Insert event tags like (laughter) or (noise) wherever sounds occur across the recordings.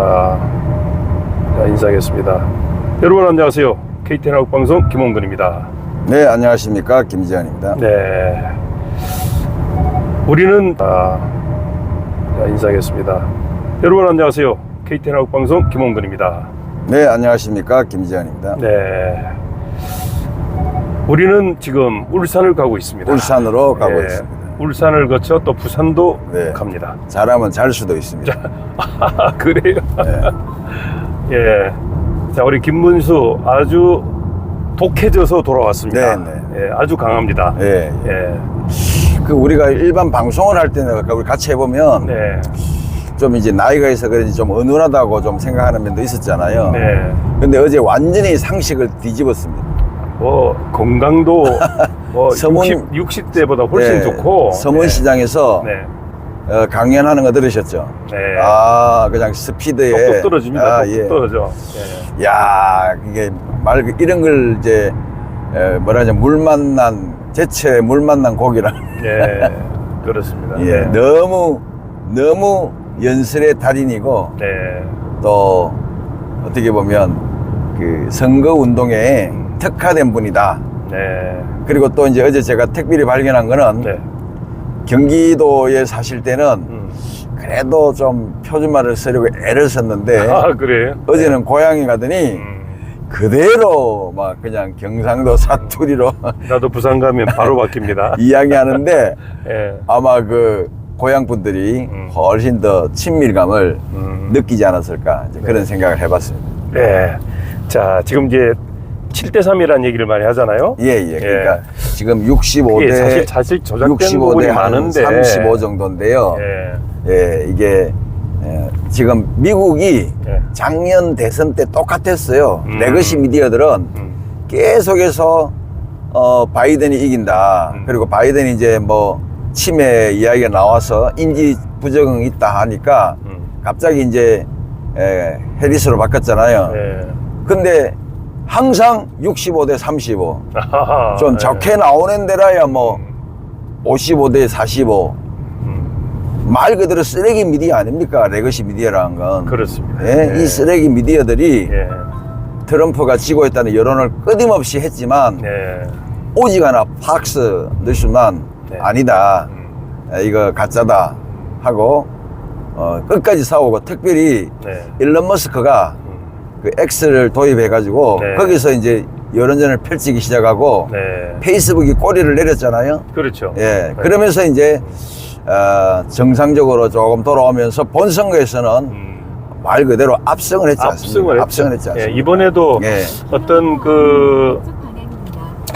아, 자, 인사하겠습니다. 여러분 안녕하세요. KTN 한국방송 김홍근입니다. 네, 안녕하십니까. 김지현입니다. 네. 우리는 아, 자, 인사하겠습니다. 여러분 안녕하세요. KTN 한국방송 김홍근입니다. 네, 안녕하십니까. 김지현입니다. 네. 우리는 지금 울산을 가고 있습니다. 울산으로 가고 예, 있습니다. 울산을 거쳐 또 부산도 네. 갑니다. 잘하면 잘 수도 있습니다. (laughs) 아, 그래요? 네. (laughs) 예. 자, 우리 김문수 아주 독해져서 돌아왔습니다. 네, 예, 아주 강합니다. 예. 예. 그 우리가 일반 방송을 할 때는 아까 우리 같이 해보면 네. 좀 이제 나이가 있어 그런지 좀 은은하다고 좀 생각하는 면도 있었잖아요. 네. 근데 어제 완전히 상식을 뒤집었습니다. 뭐 건강도 뭐 서문- 60, 60대보다 훨씬 네, 좋고 서문시장에서 네. 어, 강연하는 거 들으셨죠? 네. 아, 그냥 스피드에. 똑똑 떨어집니다. 아, 똑똑 예. 떨어져. 예. 야 이게 말 그- 이런 걸 이제 에, 뭐라 하냐 물 만난 제철에 물 만난 고기라 예. 그렇습니다. (laughs) 예 네. 너무 너무 연설의 달인이고 네. 또 어떻게 보면 그 선거 운동에 특화된 분이다 네. 그리고 또 이제 어제 제가 특별히 발견한 거는 네. 경기도에 사실 때는 음. 그래도 좀 표준말을 쓰려고 애를 썼는데 아, 그래요? 어제는 고향에 가더니 음. 그대로 막 그냥 경상도 (laughs) 사투리로 나도 부산 가면 바로 바뀝니다. (laughs) 이야기하는데 (laughs) 예. 아마 그 고향 분들이 음. 훨씬 더 친밀감을 음. 느끼지 않았을까 이제 그런 생각을 해봤습니다. 네. 자, 지금 이제 7대 3이라는 얘기를 많이 하잖아요. 예, 예. 그러니까 지금 그게 65대 사실 사실 조작된 부분이 65대 한 많은데 35 정도인데요. 예. 예, 이게 예, 지금 미국이 예. 작년 대선 때 똑같았어요. 음. 레거시 미디어들은 음. 계속해서 어, 바이든이 이긴다. 음. 그리고 바이든이 이제 뭐 치매 이야기가 나와서 인지 부정이 있다 하니까 음. 갑자기 이제 에, 해리스로 바꿨잖아요. 예. 근데 항상 65대 35. 아하하. 좀 예. 좋게 나오는 데라야 뭐 55대 45. 음. 말 그대로 쓰레기 미디어 아닙니까? 레거시 미디어라는 건. 그렇습니다. 예, 예. 이 쓰레기 미디어들이 예. 트럼프가 지고 있다는 여론을 끊임없이 했지만 예. 오직 하나 팍스 뉴스만 네. 아니다. 음. 에, 이거 가짜다 하고 어, 끝까지 싸우고 특별히 네. 일론 머스크가 음. 그 X를 도입해 가지고 네. 거기서 이제 여론전을 펼치기 시작하고 네. 페이스북이 꼬리를 내렸잖아요. 그렇죠. 예. 네. 그러면서 이제 어, 정상적으로 조금 돌아오면서 본 선거에서는 음. 말 그대로 압승을 했지 않습니까? 압승을 했죠. 압승을 했지 예, 않습니까? 이번에도 예. 어떤 그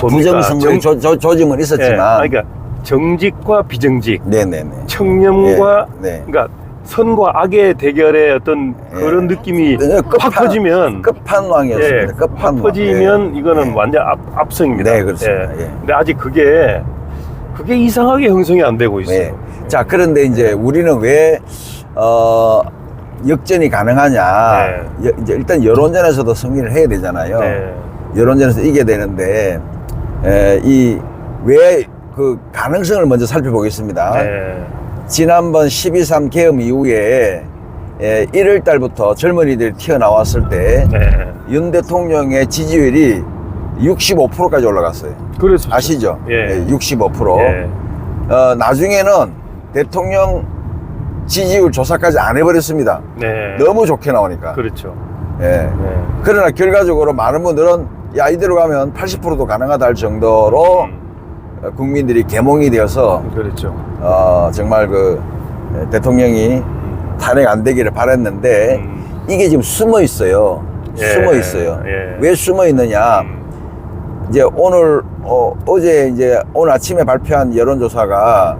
뭡니까? 부정선거의 정- 조, 조, 짐은 예, 있었지만 아니, 그러니까 정직과 비정직, 네네네. 청렴과 예, 네. 그러니까 선과 악의 대결의 어떤 예. 그런 느낌이 네, 확 퍼지면 끝판왕이었습니다. 예, 끝판왕. 확 퍼지면 예. 이거는 예. 완전 압, 압승입니다. 네, 그렇습니다. 예. 근데 아직 그게 그게 이상하게 형성이 안 되고 있어요. 네. 자, 그런데 이제 우리는 왜, 어, 역전이 가능하냐. 네. 여- 이제 일단 여론전에서도 승리를 해야 되잖아요. 네. 여론전에서 이겨야 되는데, 에, 이, 왜 그 가능성을 먼저 살펴보겠습니다. 네. 지난번 12.3 계엄 이후에 에, 1월 달부터 젊은이들이 튀어나왔을 때, 네. 윤 대통령의 지지율이 65%까지 올라갔어요. 그래서 아시죠? 예. 65%. 예. 어, 나중에는 대통령 지지율 조사까지 안 해버렸습니다. 네. 너무 좋게 나오니까. 그렇죠. 예. 네. 그러나 결과적으로 많은 분들은 야, 이대로 가면 80%도 가능하다 할 정도로 음, 어, 국민들이 개몽이 되어서 그렇죠. 어, 정말 그 에, 대통령이 탄핵 안 되기를 바랬는데 음. 이게 지금 숨어 있어요. 예. 숨어 있어요. 예. 왜 숨어 있느냐? 음, 이제 오늘 어, 어제 이제 오늘 아침에 발표한 여론조사가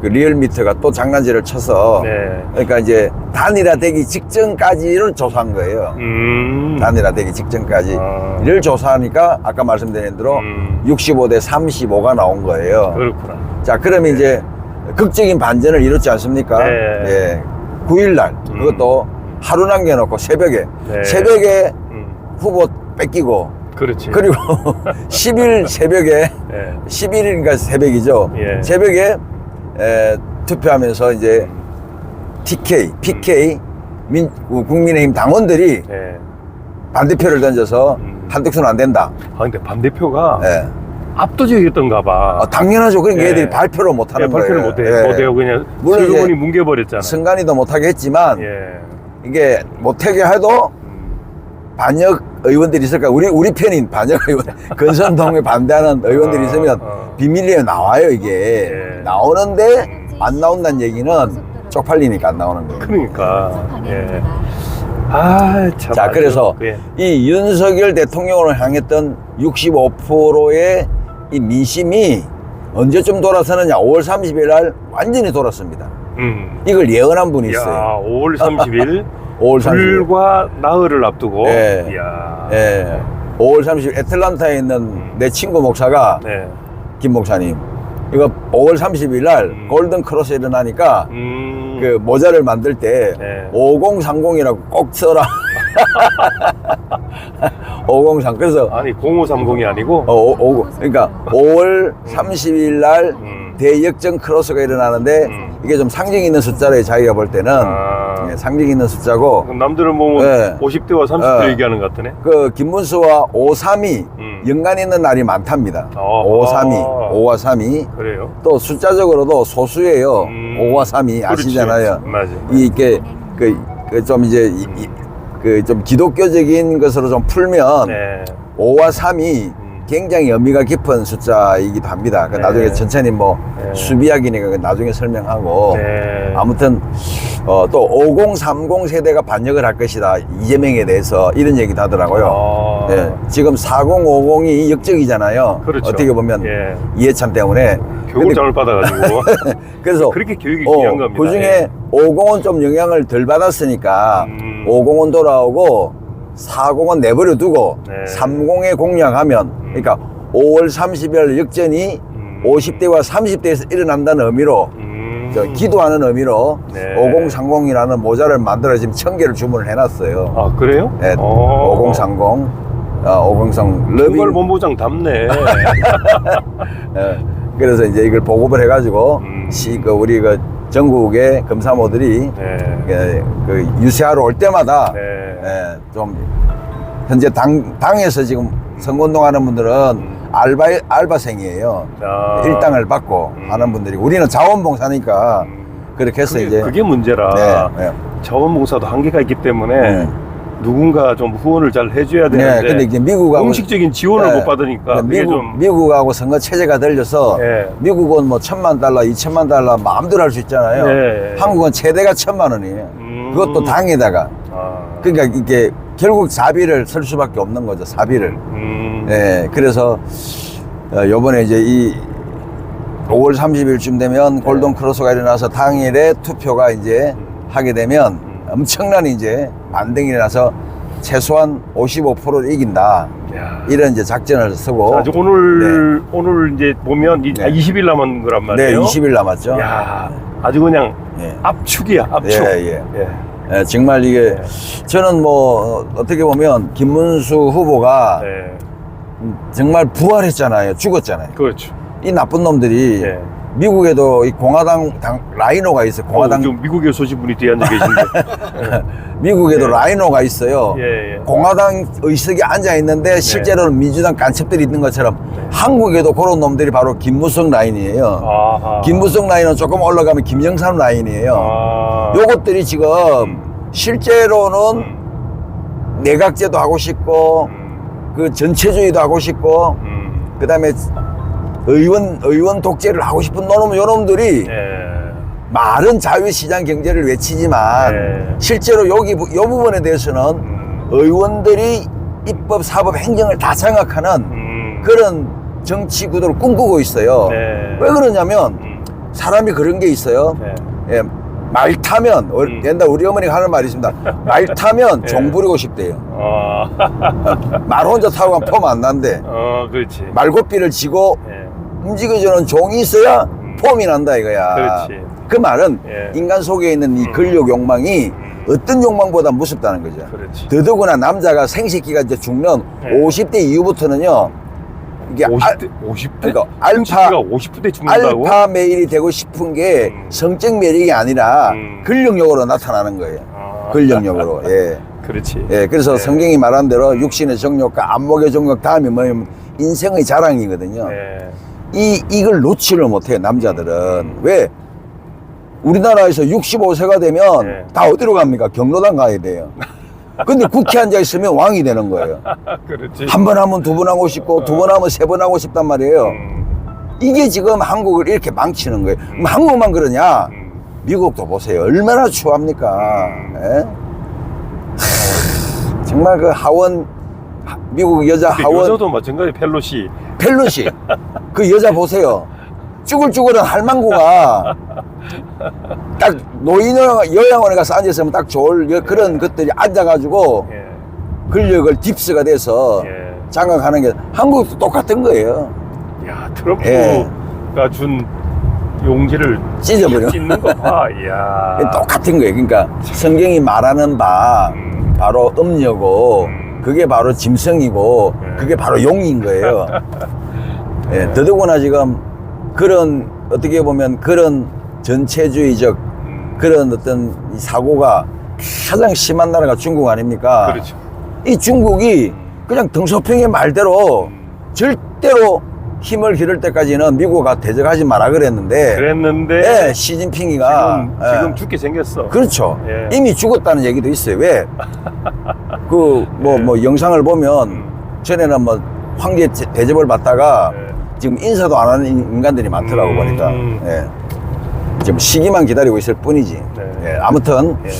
그 리얼미터가 또 장난질을 쳐서 네. 그러니까 이제 단일화되기 직전까지를 조사한 거예요. 음. 단일화되기 직전까지를 아. 조사하니까 아까 말씀드린 대로 음. 65대 35가 나온 거예요. 그렇구나. 자, 그러면 이제 극적인 반전을 이뤘지 않습니까? 네. 예. 9일날 음. 그것도 하루 남겨놓고 새벽에 네. 새벽에 음. 후보 뺏기고 그렇지. 그리고 (laughs) 10일 새벽에 예. 11일인가 새벽이죠. 예. 새벽에 에, 투표하면서 이제 음. TK, PK 민, 국민의힘 당원들이 예. 반대표를 던져서 음. 한덕수는 안 된다. 아 근데 반대표가 예. 압도적이었던가 봐. 어, 당연하죠. 그러니까 예. 얘들이 발표를 못 예, 하는 발표를 거예요. 못해, 예. 못해요. 그냥 물론 이제 슬그머니 뭉개버렸잖아. 승관이도 못하게 했지만 예. 이게 못하게 해도 음. 반역 의원들이 있을까? 우리 우리 편인 반역 의원 (laughs) 건선동에 반대하는 의원들이 어, 있으면 어. 비밀리에 나와요 이게 예. 나오는데 음. 안 나온다는 얘기는 쪽팔리니까 안 나오는 거예요. 그러니까. 예. 아, 참. 자 그래서 예. 이 윤석열 대통령을 향했던 65%의 이 민심이 언제쯤 돌아서느냐? 5월 30일 날 완전히 돌았습니다. 음. 이걸 예언한 분이 야, 있어요. 5월 30일 5월 30일. 불과 나흘을 앞두고. 예. 이야. 예. 5월 30일 애틀란타에 있는 내 친구 목사가 네. 김 목사님 이거 5월 30일 날 음. 골든 크로스 일어나니까 음. 그 모자를 만들 때 네. 5030이라고 꼭 써라. (laughs) 5030 그래서 아니 0530이 아니고 어, 오, 오, 그러니까 5월 30일 날 음. 대역전 크로스가 일어나는데 음. 이게 좀 상징 있는 숫자래 자기가 볼 때는 아. 예, 상징 있는 숫자고 그럼 남들은 뭐 예. 50대와 30대 예. 얘기하는 것 같으네. 그 김문수와 532 음. 연관 있는 날이 많답니다. 어. 532 5와 32 그래요. 또 숫자적으로도 소수예요. 음. 5와 3이 아시잖아요. 맞아. 이 이게 그좀 이제 그 좀 기독교적인 것으로 좀 풀면 네. 5와 3이 음. 굉장히 의미가 깊은 숫자이기도 합니다. 그 네. 나중에 천천히 뭐 네. 수비학이니까 그 나중에 설명하고 네. 아무튼 어, 또 5030 세대가 반역을 할 것이다 이재명에 대해서 이런 얘기도 하더라고요. 아. 예, 지금 4050이 역적이잖아요. 그렇죠. 어떻게 보면 예. 이해찬 때문에. 교육을 잘못 받아가지고 (laughs) 그래서 그렇게 교육이 어, 귀한 겁니다. 그 중에 예. 50은 좀 영향을 덜 받았으니까 음. 50은 돌아오고 40은 내버려 두고 네. 30에 공략하면 그러니까 5월 30일 역전이 음. 50대와 30대에서 일어난다는 의미로 음. 저 기도하는 의미로 네. 5030이라는 모자를 만들어 지금 천 개를 주문을 해놨어요. 아 그래요? 네, 어. 5030, 어, 503 그걸 러빙. 본부장 답네. 예, 그래서 이제 이걸 보급을 해가지고 음. 시, 그 우리 그 전국의 검사모들이 네. 예, 그 유세하러 올 때마다 네. 예, 좀 현재 당 당에서 지금 선거운동하는 분들은 음. 알바 알바생이에요. 아. 일당을 받고 음. 하는 분들이 우리는 자원봉사니까 음. 그렇게 해서 그게, 이제 그게 문제라. 네, 네. 자원봉사도 한계가 있기 때문에 네. 누군가 좀 후원을 잘 해줘야 네, 되는데 근데 이제 미국하고 공식적인 지원을 네. 못 받으니까 그게 미국, 좀 미국하고 선거 체제가 들려서 예. 미국은 뭐 천만 달러, 이천만 달러 마음대로 할 수 있잖아요. 네. 한국은 최대가 천만 원이에요. 음. 그것도 당에다가. 아. 그러니까 이게 결국 사비를 설 수밖에 없는 거죠. 사비를. 음. 네, 그래서 어, 요번에 이제 이 5월 30일쯤 되면 골든 크로스가 일어나서 당일에 투표가 이제 하게 되면 엄청난 이제 반등이 일어나서 최소한 55%를 이긴다. 야. 이런 이제 작전을 쓰고 자, 오늘 오늘 이제 보면 이, 네. 아, 20일 남은 거란 네, 말이에요. 20일 남았죠. 야, 아주 그냥 예. 압축이야, 압축. 예, 예. 예. 예, 정말 이게 저는 뭐 어, 어떻게 보면 김문수 후보가 네. 정말 부활했잖아요. 죽었잖아요. 그렇죠. 이 나쁜 놈들이 예. 미국에도 이 공화당 당 라이노가 있어요. 공화당 어, 좀 미국에 소신 분이 뒤에 앉아 계신데. (laughs) 미국에도 예. 라이노가 있어요. 예, 예. 공화당 의석에 앉아 있는데 실제로는 민주당 간첩들이 있는 것처럼 네. 한국에도 그런 놈들이 바로 김무성 라인이에요. 아하. 김무성 라인은 조금 올라가면 김영삼 라인이에요. 아. 요것들이 지금 음. 실제로는 음. 내각제도 하고 싶고 음. 그 전체주의도 하고 싶고 음. 그다음에 의원 의원 독재를 하고 싶은 놈 요놈들이 예. 말은 자유시장 경제를 외치지만 네. 실제로 여기 부- 요 부분에 대해서는 음. 의원들이 입법, 사법, 행정을 다 장악하는 음. 그런 정치 구도를 꿈꾸고 있어요. 네. 왜 그러냐면 음. 사람이 그런 게 있어요. 네. 예, 말 타면 어, 음. 옛날 우리 어머니가 하는 말이 있습니다. 말 (laughs) 타면 예. 종 부리고 싶대요. 아. (laughs) 말 혼자 타고 가면 폼안 난대. 어, 그렇지. 말고삐를 지고 예. 움직여주는 종이 있어야 음. 폼이 난다 이거야. 그렇지. 그 말은 예. 인간 속에 있는 이 음. 근력 욕망이 음. 어떤 욕망보다 무섭다는 거죠. 그렇지. 더더구나 남자가 생식기가 이제 죽는 예. 50대 이후부터는요 이게 알, 50대 50대 그러니까 알파- 가 50대 죽는다고? 알파 메일이 되고 싶은 게 음. 성적 매력이 아니라 음. 근력력으로 나타나는 거예요. 아, 근력력으로. (laughs) 예. 그렇지. 예. 그래서 네. 성경이 말한 대로 육신의 정욕과 안목의 정욕 다음이 뭐냐면 인생의 자랑이거든요. 네. 이 이걸 놓지를 못해요 남자들은. 음. 왜? 우리나라에서 65세가 되면 네. 다 어디로 갑니까? 경로당 가야 돼요. 근데 국회 앉아 있으면 왕이 되는 거예요. (laughs) 그렇지. 한 번 하면 두 번 하고 싶고 두 번 하면 세 번 하고 싶단 말이에요. 음, 이게 지금 한국을 이렇게 망치는 거예요. 그럼 한국만 그러냐? 음. 미국도 보세요. 얼마나 추합니까? 음. 예? 하, 정말 그 하원 하- 미국 여자 근데 하원. 여자도 마찬가지 펠로시. 펠로시 (laughs) 그 여자 보세요 쭈글쭈글한 할망구가 딱 노인원 요양원에 가서 앉았으면 딱 좋을 여- 그런 것들이 앉아가지고 예. 근력을 딥스가 돼서 예. 장악하는 게 한국도 똑같은 거예요 야 트럼프가 예. 준 용지를 찢어버려 찢는 거 봐. (laughs) 이야. 똑같은 거예요 그러니까 성경이 말하는 바 음. 바로 음녀고 음. 그게 바로 짐승이고 예. 그게 바로 용인 거예요 (laughs) 예, 더더구나 지금 그런 어떻게 보면 그런 전체주의적 음, 그런 어떤 이 사고가 가장 심한 나라가 중국 아닙니까? 그렇죠. 이 중국이 그냥 등소평의 말대로 음. 절대로 힘을 기를 때까지는 미국가 대적하지 마라 그랬는데 그랬는데 예, 시진핑이가 지금, 예, 지금 죽게 생겼어. 그렇죠. 예. 이미 죽었다는 얘기도 있어요. 왜? (laughs) 그뭐 예. 뭐 영상을 보면 음. 전에는 뭐 황제 대- 대접을 받다가 예. 지금 인사도 안 하는 인- 인간들이 많더라고 음. 보니까 예. 지금 시기만 기다리고 있을 뿐이지. 네. 예, 아무튼 예.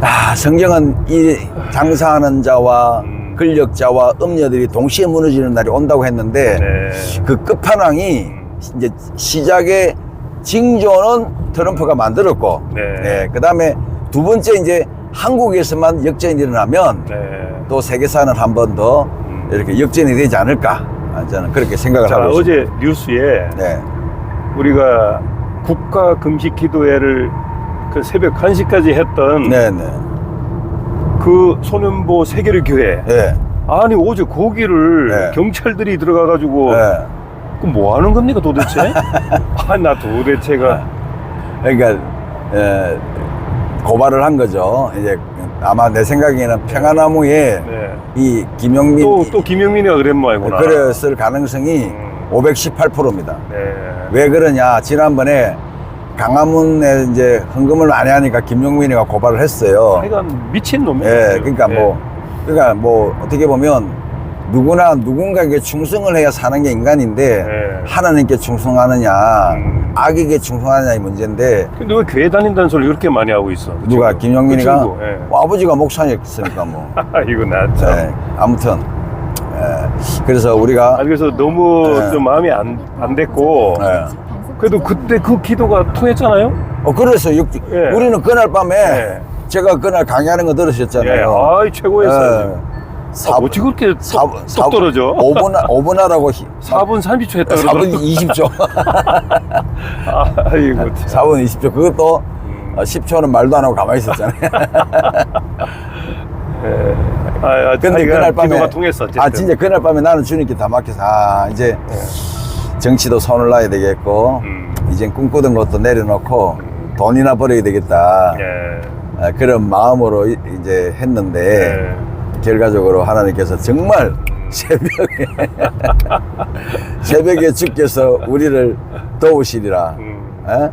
아, 성경은 이 장사하는 자와 음. 근력자와 음녀들이 동시에 무너지는 날이 온다고 했는데 네. 그 끝판왕이 음. 이제 시작의 징조는 트럼프가 만들었고 네. 그 다음에 두 번째 이제 한국에서만 역전이 일어나면 네. 또 세계사는 한 번더 음. 이렇게 역전이 되지 않을까 아, 저는 그렇게 생각을 자 하고 있습니다. 어제 뉴스에 네. 우리가 국가 금식 기도회를 그 새벽 1시까지 했던 네, 네. 그 소년보 세계를 교회 네. 아니 어제 거기를 네. 경찰들이 들어가 가지고 네. 그뭐 하는 겁니까 도대체? (laughs) 아 나 도대체가 그러니까 에, 고발을 한 거죠. 이제 아마 내 생각에는 평화나무에 네. 이 김용민 또 또 김영민이가 그랬 모양이구나. 그랬을 가능성이 음. 518%입니다. 네. 왜 그러냐? 지난번에 강화문에 이제 헌금을 많이 하니까 김용민이가 고발을 했어요. 하여간 미친 놈이에요. 예, 그러니까 뭐, 그러니까 뭐 어떻게 보면 누구나 누군가에게 충성을 해야 사는 게 인간인데 네. 하나님께 충성하느냐, 음. 악에게 충성하느냐 이 문제인데 근데 왜 교회 다닌다는 소리 이렇게 많이 하고 있어? 그 누가 친구. 김용민이가 그 예. 뭐 아버지가 목사였으니까 뭐. (laughs) 이거 나 참. 예, 아무튼 예, 그래서 우리가 아, 그래서 너무 네. 좀 마음이 안, 안 됐고 예. 그래도 그때 그 기도가 통했잖아요. 어 그래서 육, 예. 우리는 그날 밤에 예. 제가 그날 강의하는 거 예, 들으셨잖아요. 아이 최고였어요. 예. 아, 어찌 그렇게 사- 쏙, 사- 쏙 떨어져? 5분, 5분 하라고. 4분 30초 했다 4분 그러더라고. 20초. 아, (laughs) 아이고 참. 4분 20초. 그것도 음. 어, 10초는 말도 안 하고 가만히 있었잖아요. (laughs) 예. 아, 아, 근데 그날 밤에. 통했어. 아, 진짜 그날 밤에 나는 주님께 다 맡겨서, 아, 이제 정치도 손을 놔야 되겠고, 음. 이젠 꿈꾸던 것도 내려놓고, 돈이나 벌어야 되겠다. 예. 아, 그런 마음으로 이- 이제 했는데, 예. 결과적으로 하나님께서 정말 (laughs) 새벽에, (laughs) 새벽에 주께서 우리를 도우시리라. 음. 예?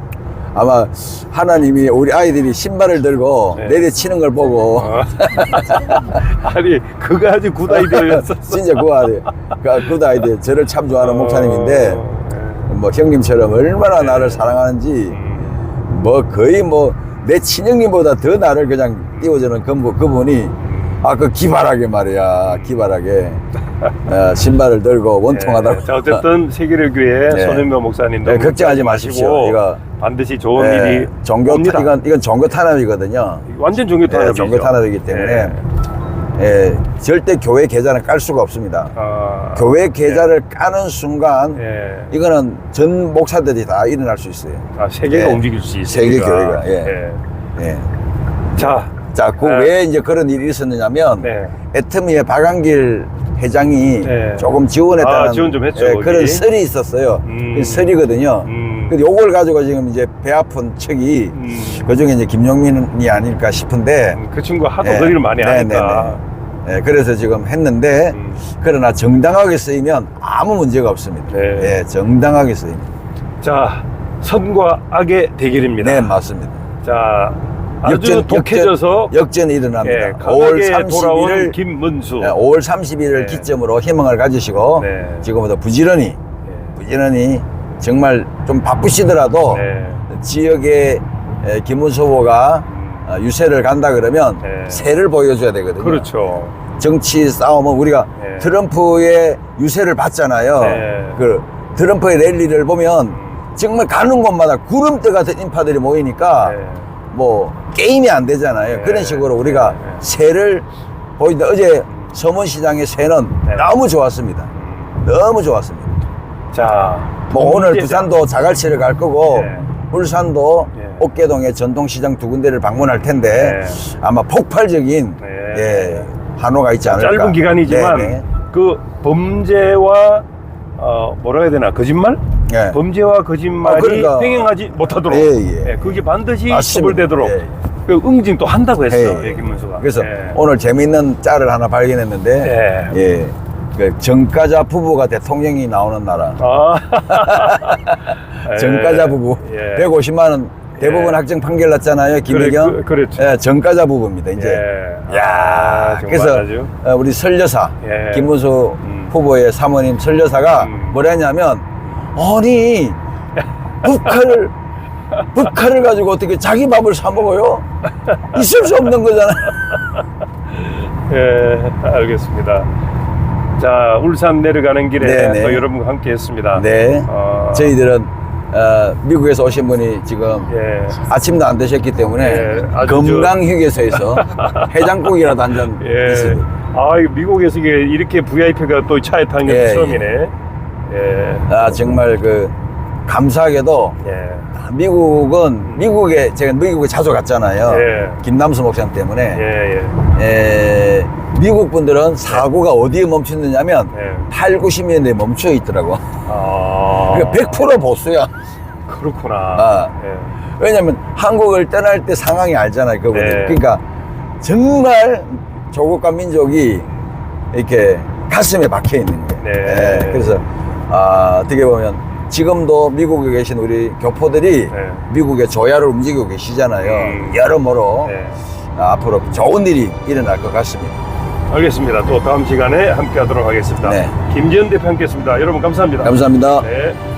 아마 하나님이 우리 아이들이 신발을 들고 네. 내려치는 걸 보고 어. (laughs) 아니 그거 아주 굿 아이디어였었어. 진짜 그 아이들, 그, 그 아이들 저를 참 좋아하는 목사님인데 어, 예. 뭐 형님처럼 얼마나 나를 사랑하는지 음. 뭐 거의 뭐 내 친형님보다 더 나를 그냥 띄워주는 그, 그분이 아그 기발하게 말이야 기발하게 어, 신발을 들고 원통하다고 예. 자 어쨌든 세계를 교회 (laughs) 네. 손현명 목사님도 네, 걱정하지 마십시오. 이거 반드시 좋은 예, 일이 종교 옵니다. 이건 이건 종교 탄압이거든요. 완전 종교 예, 탄압이죠. 종교 탄압이기 때문에 예, 절대 교회 계좌는 깔 수가 없습니다. 아, 교회 계좌를 까는 순간 예. 이거는 전 목사들이 다 일어날 수 있어요. 아, 세계가 예. 움직일 수 있으니까. 세계 교회가, 예. 예. 자 자, 그 네. 왜 이제 그런 일이 있었느냐면 네. 애터미의 박한길 회장이 네. 조금 지원했다는 아, 지원 좀 했죠, 예. 그런 설이 있었어요. 음. 그 설이거든요. 음. 근데 요걸 가지고 지금 이제 배 아픈 척이 음. 그 중에 이제 김용민이 아닐까 싶은데 그 친구 하도 예. 거리를 많이 네, 하니까. 네, 네. 예, 그래서 지금 했는데 음. 그러나 정당하게 쓰이면 아무 문제가 없습니다. 네. 예, 정당하게 쓰입니다. 자, 선과 악의 대결입니다. 네, 맞습니다. 자, 아주 독해져서 역전, 이 일어납니다. 예, 5월 강하게 돌아온 31일 김문수. 예, 5월 30일을 네. 기점으로 희망을 가지시고 네. 지금부터 부지런히 예. 부지런히 정말 좀 바쁘시더라도 네. 지역에 에, 김문수 후보가 어, 유세를 간다 그러면 네. 새를 보여줘야 되거든요. 그렇죠. 정치 싸움은 우리가 네. 트럼프의 유세를 봤잖아요. 네. 그 트럼프의 랠리를 보면 정말 가는 곳마다 구름대 같은 인파들이 모이니까 네. 뭐 게임이 안 되잖아요. 네. 그런 식으로 우리가 네. 새를 보인다. 어제 서문시장의 새는 네. 너무 좋았습니다. 너무 좋았습니다. 자, 뭐 오늘 범죄자. 부산도 자갈치를 갈 거고 네. 울산도 네. 옥계동의 전통시장 두 군데를 방문할 텐데 네. 아마 폭발적인 네. 예, 한호가 있지 않을까. 짧은 기간이지만 네, 네. 그 범죄와 어, 뭐라 해야 되나 거짓말? 네. 범죄와 거짓말이 아, 그러니까. 행행하지 못하도록 예, 예. 그게 반드시 맞습니다. 처벌되도록 예, 예. 그 응징 또 한다고 했어 예, 요 예. 김문수가. 그래서 예. 오늘 재미있는 짤을 하나 발견했는데 예. 예. 그 정가자 부부가 대통령이 나오는 나라. 아. (laughs) 정가자 부부 예. 150만 원 대법원 예. 확정 판결 났잖아요. 김혜경. 그- 그렇죠. 예, 정가자 부부입니다. 이제. 예. 야, 아, 그래서 아주. 어, 우리 설 여사 예. 김문수 음. 후보의 사모님 설 여사가 음. 뭐라 했냐면 아니 북한을 북한을 가지고 어떻게 자기 밥을 사 먹어요? 있을 수 없는 거잖아. 예, 알겠습니다. 자, 울산 내려가는 길에 네, 네. 또 여러분과 함께 했습니다. 네. 어, 저희들은 어, 미국에서 오신 분이 지금 예. 아침도 안 드셨기 때문에 예, 아주 건강 휴게소에서 (laughs) 해장국이라도 한잔 예. 드시고 아, 이거 미국에서 이게 이렇게 VIP가 또 차에 타는 게 예, 처음이네. 예. 아 정말 그 감사하게도 예. 미국은 미국에 제가 미국에 자주 갔잖아요. 예. 김남수 목장 때문에 예, 예. 에, 미국 분들은 사고가 어디에 멈추느냐면 예. 8, 90년대에 멈춰 있더라고. 아. 그러니까 100% 보수야. 그렇구나. 아. 예. 왜냐면 한국을 떠날 때 상황이 알잖아요. 그분들. 네. 그러니까 정말 조국과 민족이 이렇게 가슴에 박혀 있는 거예요. 네. 예, 그래서 아, 어떻게 보면 지금도 미국에 계신 우리 교포들이 네. 미국의 조야를 움직이고 계시잖아요. 음. 여러모로 네. 아, 앞으로 좋은 일이 일어날 것 같습니다. 알겠습니다. 또 다음 시간에 함께 하도록 하겠습니다. 네. 김지현 대표 함께 했습니다. 여러분 감사합니다. 감사합니다. 네.